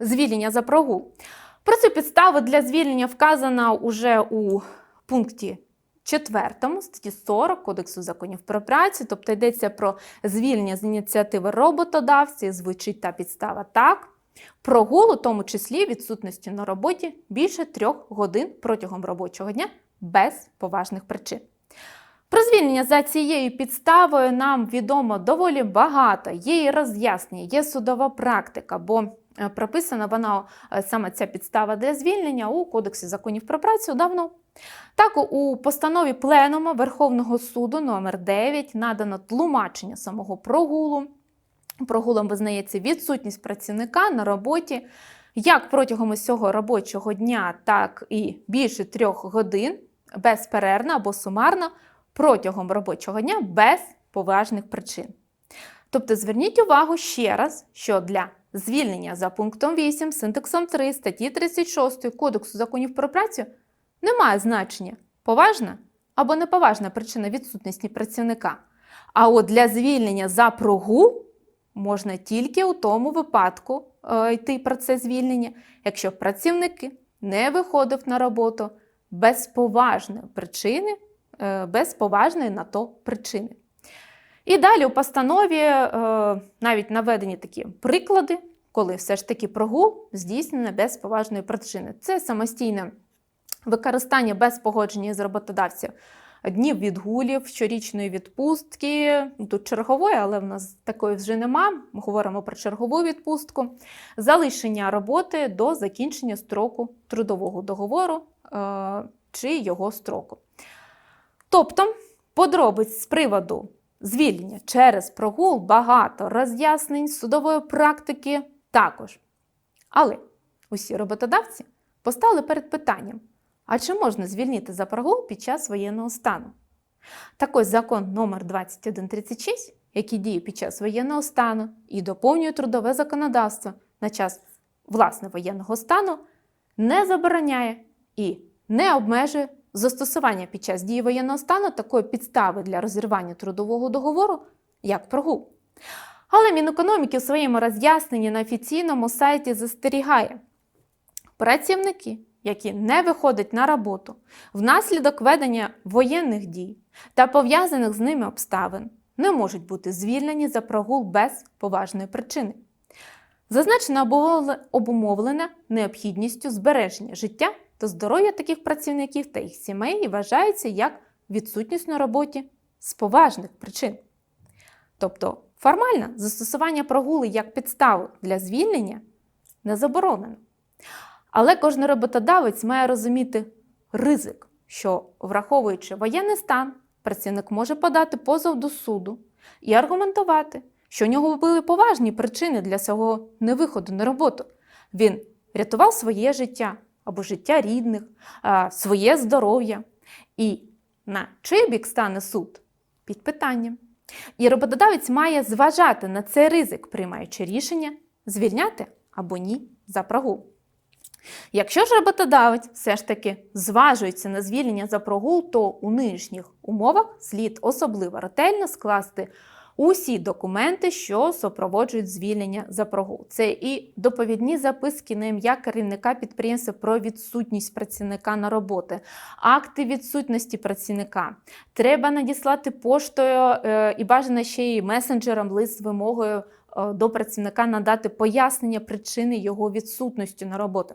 Звільнення за прогул. Про цю підставу для звільнення вказана уже у пункті 4 статті 40 Кодексу законів про працю, тобто йдеться про звільнення з ініціативи роботодавця, звучить та підстава так. Прогул, у тому числі відсутності на роботі більше трьох годин протягом робочого дня без поважних причин. Про звільнення за цією підставою нам відомо доволі багато. Є і роз'яснення, є судова практика, бо е, прописана вона е, саме ця підстава для звільнення у Кодексі законів про працю давно. Так, у постанові Пленума Верховного суду номер 9 надано тлумачення самого прогулу. Прогулом визнається відсутність працівника на роботі як протягом усього робочого дня, так і більше трьох годин безперервно або сумарно протягом робочого дня без поважних причин. Тобто зверніть увагу ще раз, що для звільнення за пунктом 8 синтексом 3 статті 36 Кодексу законів про працю немає значення поважна або неповажна причина відсутності працівника. А от для звільнення за прогул можна тільки у тому випадку е, йти про це звільнення, якщо працівник не виходив на роботу без поважної причини, без поважної на то причини. І далі у постанові е, навіть наведені такі приклади, коли все ж таки прогул здійснено без поважної причини. Це самостійне використання без погодження з роботодавця днів відгулів, щорічної відпустки. Ну, Тут чергової, але в нас такої вже нема. Ми говоримо про чергову відпустку, залишення роботи до закінчення строку трудового договору е, чи його строку. Тобто, подробиць з приводу звільнення через прогул багато роз'яснень судової практики також. Але усі роботодавці постали перед питанням. А чи можна звільнити за прогул під час воєнного стану? Так ось закон номер 2136, який діє під час воєнного стану і доповнює трудове законодавство на час власне воєнного стану, не забороняє і не обмежує застосування під час дії воєнного стану такої підстави для розірвання трудового договору, як прогул. Але Мінекономіки у своєму роз'ясненні на офіційному сайті застерігає працівники які не виходять на роботу внаслідок ведення воєнних дій та пов'язаних з ними обставин, не можуть бути звільнені за прогул без поважної причини. Зазначено обумовлена необхідністю збереження життя та здоров'я таких працівників та їх сімей і вважається як відсутність на роботі з поважних причин. Тобто формально застосування прогули як підставу для звільнення не заборонено. Але кожен роботодавець має розуміти ризик, що, враховуючи воєнний стан, працівник може подати позов до суду і аргументувати, що у нього були поважні причини для свого невиходу на роботу. Він рятував своє життя або життя рідних, своє здоров'я. І на чий бік стане суд під питанням. І роботодавець має зважати на цей ризик, приймаючи рішення звільняти або ні за прогул. Якщо ж роботодавець все ж таки зважується на звільнення за прогул, то у нинішніх умовах слід особливо ретельно скласти усі документи, що супроводжують звільнення за прогул. Це і доповідні записки на ім'я керівника підприємства про відсутність працівника на роботи, акти відсутності працівника. Треба надіслати поштою е, і бажано ще й месенджером лист з вимогою. Е, до працівника надати пояснення причини його відсутності на роботу.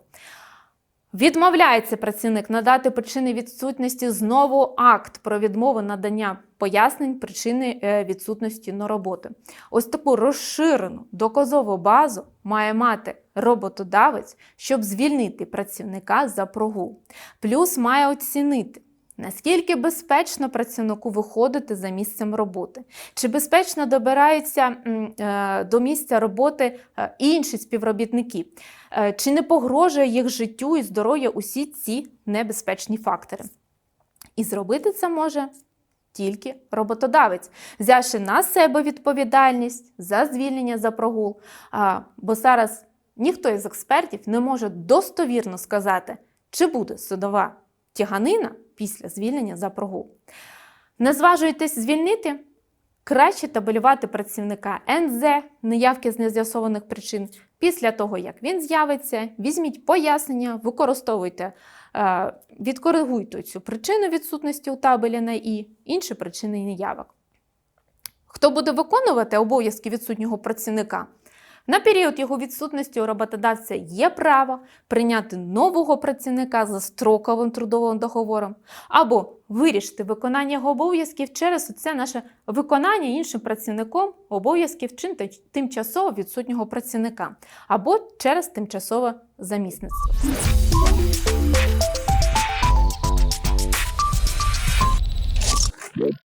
Відмовляється працівник надати причини відсутності знову акт про відмову надання пояснень причини е, відсутності на роботу. Ось таку розширену доказову базу має мати роботодавець, щоб звільнити працівника за прогул. Плюс має оцінити, Наскільки безпечно працівнику виходити за місцем роботи? Чи безпечно добираються е, до місця роботи е, інші співробітники? Е, чи не погрожує їх життю і здоров'ю усі ці небезпечні фактори? І зробити це може тільки роботодавець, взявши на себе відповідальність за звільнення за прогул. Бо зараз ніхто із експертів не може достовірно сказати, чи буде судова тяганина після звільнення за прогул. Не зважуєтесь звільнити? Краще табелювати працівника НЗ, неявки з нез'ясованих причин. Після того, як він з'явиться, візьміть пояснення, використовуйте, е, відкоригуйте цю причину відсутності у табелі на І, інші причини неявок. Хто буде виконувати обов'язки відсутнього працівника? На період його відсутності у роботодавця є право прийняти нового працівника за строковим трудовим договором або вирішити виконання його обов'язків через це наше виконання іншим працівником обов'язків чи тимчасово відсутнього працівника, або через тимчасове замісництво.